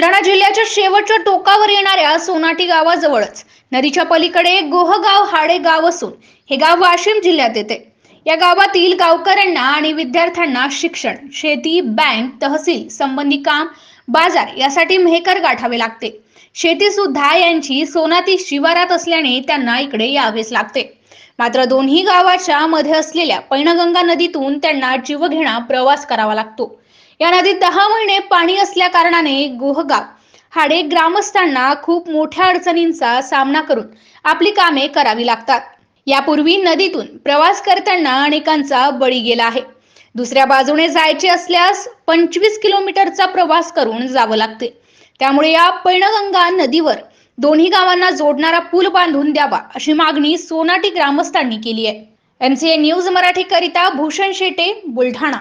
बुलढाणा जिल्ह्याच्या शेवटच्या टोकावर येणाऱ्या सोनाटी गावाजवळच. नदीच्या पलीकडे गोहगाव हाडे गाव असून हे गाव वाशिम जिल्ह्यात येते. या गावातील गावकऱ्यांना आणि विद्यार्थ्यांना शिक्षण शेती बँक तहसील संबंधी काम बाजार यासाठी मेहकर गाठावे लागते. शेती सुद्धा यांची सोनाती शिवारात असल्याने त्यांना इकडे यावेच लागते. मात्र दोन्ही गावाच्या मध्ये असलेल्या पैनगंगा नदीतून त्यांना जीवघेणा प्रवास करावा लागतो. या नदीत दहा महिने पाणी असल्या कारणाने गोहगाव हाडे ग्रामस्थांना खूप मोठ्या अडचणींचा सामना करून आपली कामे करावी लागतात. यापूर्वी नदीतून प्रवास करताना अनेकांचा बळी गेला आहे. दुसऱ्या बाजूने जायचे असल्यास पंचवीस किलोमीटरचा प्रवास करून जावं लागते. त्यामुळे या पैणगंगा नदीवर दोन्ही गावांना जोडणारा पूल बांधून द्यावा अशी मागणी सोनाटी ग्रामस्थांनी केली आहे. एमसीए न्यूज मराठी करिता भूषण शेटे बुलढाणा.